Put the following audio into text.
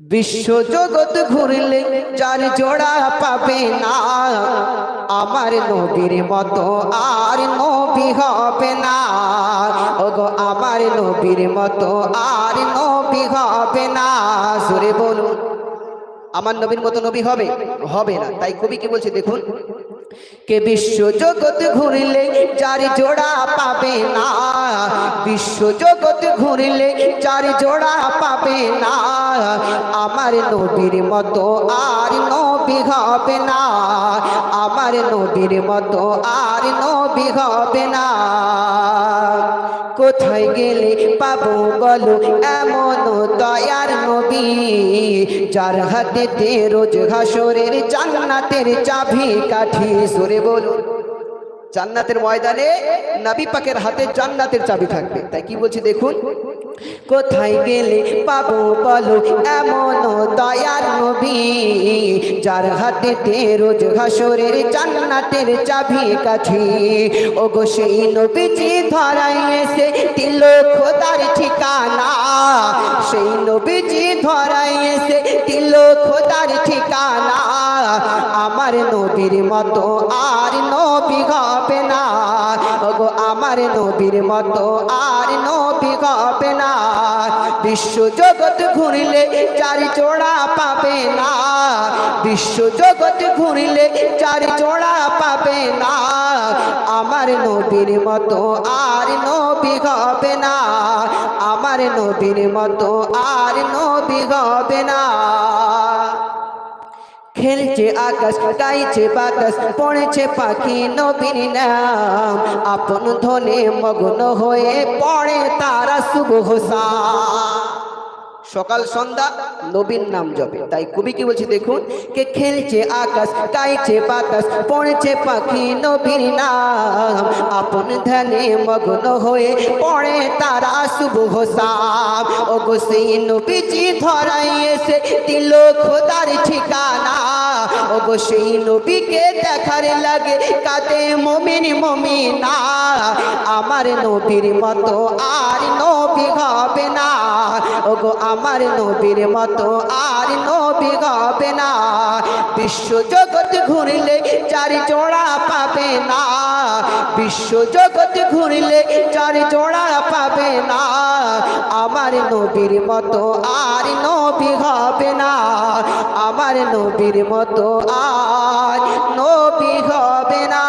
বিশ্ব জগৎ ঘুরলে যার জোড়া পাবে না, আমার নবীর মতো আর নবী হবে না। ওগো, আমার নবীর মতো আর নবী হবে না। সুরে বলুন, আমার নবীর মতো নবী হবে? হবে না। তাই কবি কি বলছে দেখুন, কে বিশ্ব জগৎ ঘুরলে চার জোড়া পাবে না বিশ্ব জগৎ ঘুরলে চার জোড়া পাবে না। আমার নবীর মতো আর নবী হবে না। আমার নবীর মতো আর নবী হবে না। কোথায় গেলে পাবো বলো? এমন দয়ার নবী, যার হাতেতে রোজ ঘাসরের জান্নাতের চাবি কাঠি। সরে বলুন। জান্নাতের ময়দানে নবী পাকের হাতে জান্নাতের চাবি থাকবে। তাই কি বলছি দেখুন? কোথায় গেলে পাবো বলো? এমন দয়ার নবী, যার হাতে রোজ ঘাসরের জান্নাতের চাবি কাঠি। ও গো সেই নবীজি ধরাই এসে দিল খোদার ঠিকানা। সেই নবীজি ধরাই এসে দিল ঠিকানা আমার নবীর মতো আর নবী হবে না। ওগো, আমার নবীর মতো আর নবী হবে না। বিশ্ব জগৎ ঘুরলে চার জোড়া পাবে না। বিশ্ব জগৎ ঘুরলে চার জোড়া পাবে না। আমার নবীর মতো আর নবী হবে না। আমার নবীর মতো আর নবী হবে না। খেলছে আকাশ, গাইছে বাতাস, পড়েছে পাখি নবীর নাম। আপন ধনে মগ্ন হয়ে পড়ে তারা শুভ হোসা। সকাল সন্ধ্যা নবীর নাম জপে। তাই কবি কি বলছে, দেখুন, কে খেলছে আকাশ, গাইছে বাতাস, পড়েছে পাখি নবীর নাম। আপন ধ্যানে মগ্ন হয়ে পড়ে তারা শুভ সাম। ও গোসেই নবীজি ধরাই এসে দিল খোদার ঠিকানা। সেই নবীকে দেখার লাগে কাতে মমিন মমিনা। আমার নবীর মতো আর নবী হবে না। ওগো, আমার নবীর মতো আর নবী হবে না। বিশ্ব জগৎ ঘুরলে চারি জোড়া পাবে না। বিশ্ব জগৎ ঘুরলে চারি জোড়া পাবে না। আমার নবীর মতো আর নবী হবে না। আমার নবীর মতো আর নবী হবে না।